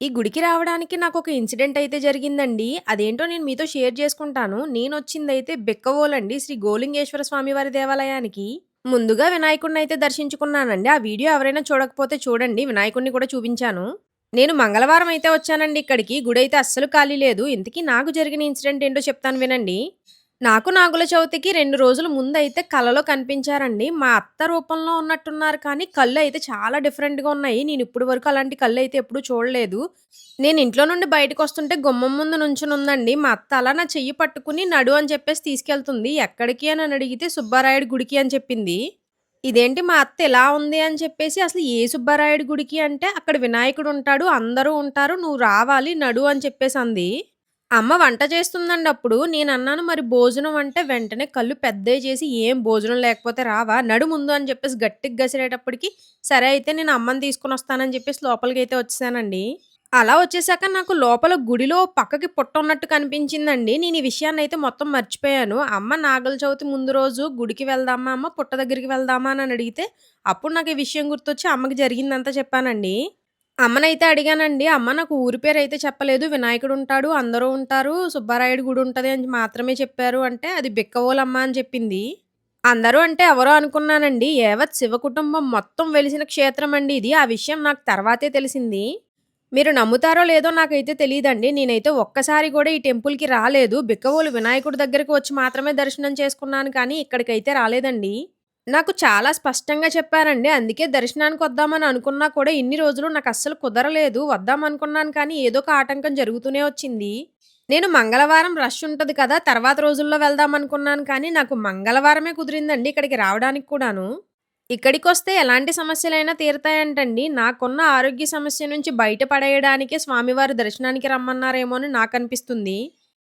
ఈ గుడికి రావడానికి నాకు ఒక ఇన్సిడెంట్ అయితే జరిగిందండి. అదేంటో నేను మీతో షేర్ చేసుకుంటాను. నేను వచ్చిందైతే బిక్కవోలండి శ్రీ గోలింగేశ్వర స్వామివారి దేవాలయానికి. ముందుగా వినాయకుడినైతే దర్శించుకున్నానండి. ఆ వీడియో ఎవరైనా చూడకపోతే చూడండి. వినాయకుడిని కూడా చూపించాను. నేను మంగళవారం అయితే వచ్చానండి ఇక్కడికి. గుడి అయితే అస్సలు ఖాళీ లేదు. ఇంతకీ నాకు జరిగిన ఇన్సిడెంట్ ఏంటో చెప్తాను వినండి. నాకు నాగుల చవితికి రెండు రోజుల ముందయితే కలలో కనిపించారండి. మా అత్త రూపంలో ఉన్నట్టున్నారు కానీ కళ్ళు అయితే చాలా డిఫరెంట్‌గా ఉన్నాయి. నేను ఇప్పటి వరకు అలాంటి అయితే ఎప్పుడూ చూడలేదు. నేను ఇంట్లో నుండి బయటకొస్తుంటే గుమ్మం ముందు నుంచునుందండి. మా అత్త అలా నా చెయ్యి పట్టుకుని నడు అని చెప్పేసి తీసుకెళ్తుంది. ఎక్కడికి అని అడిగితే సుబ్బారాయుడు గుడికి అని చెప్పింది. ఇదేంటి మా అత్త ఇలా ఉంది అని చెప్పేసి అసలు ఏ సుబ్బారాయుడు గుడికి అంటే అక్కడ వినాయకుడు ఉంటాడు. అందరూ ఉంటారు. నువ్వు రావాలి నడు అని చెప్పేసి అంది అమ్మ వంట చేస్తుందండి అప్పుడు. నేను అన్నాను మరి భోజనం అంటే వెంటనే కళ్ళు పెద్దవి చేసి "ఏం భోజనం లేకపోతే రావా? నడు ముందు" అని చెప్పేసి గట్టిగా గసిరేటప్పటికి సరే అయితే నేను అమ్మని తీసుకొనొస్తానని చెప్పేసి లోపలికి అయితే వచ్చేసానండి. అలా వచ్చేసాక నాకు లోపల గుడిలో పక్కకి పుట్ట ఉన్నట్టు కనిపించిందండి. నేను ఈ విషయాన్ని అయితే మొత్తం మర్చిపోయాను. అమ్మ నాగల చవితి ముందు రోజు గుడికి వెళ్దామా అమ్మ? పుట్ట దగ్గరికి వెళ్దామా? అని అడిగితే అప్పుడు నాకు ఈ విషయం గుర్తొచ్చి అమ్మకి జరిగిందంతా చెప్పానండి. అమ్మనైతే అడిగానండి. అమ్మ నాకు ఊరి పేరైతే చెప్పలేదు. వినాయకుడు ఉంటాడు అందరూ ఉంటారు, సుబ్బారాయుడు గుడి ఉంటది అని మాత్రమే చెప్పారు అంటే అది బిక్కవోలమ్మ అని చెప్పింది. అందరూ అంటే ఎవరో అనుకున్నానండి. యావత్ శివ కుటుంబం మొత్తం వెలిసిన క్షేత్రమండి ఇది. ఆ విషయం నాకు తర్వాతే తెలిసింది. మీరు నమ్ముతారో లేదో నాకైతే తెలీదండి. నేనైతే ఒక్కసారి గూడా ఈ టెంపుల్‌కి రాలేదు. బిక్కవోలు వినాయకుడి దగ్గరికి వచ్చి మాత్రమే దర్శనం చేసుకున్నాను కానీ ఇక్కడికైతే రాలేదండి. నాకు చాలా స్పష్టంగా చెప్పారండి. అందుకే దర్శనానికి వద్దామని అనుకున్నా కూడా ఇన్ని రోజులు నాకు అస్సలు కుదరలేదు. వద్దామనుకున్నాను కానీ ఏదో ఒక ఆటంకం జరుగుతూనే వచ్చింది. నేను మంగళవారం రష్ ఉంటుంది కదా! తర్వాత రోజుల్లో వెళ్దాం అనుకున్నాను కానీ నాకు మంగళవారమే కుదిరిందండి ఇక్కడికి రావడానికి కూడాను. ఇక్కడికి వస్తే ఎలాంటి సమస్యలైనా తీరుతాయంటండి నాకున్న ఆరోగ్య సమస్య నుంచి బయటపడేయడానికే స్వామివారి దర్శనానికి రమ్మన్నారేమో అని నాకు అనిపిస్తుంది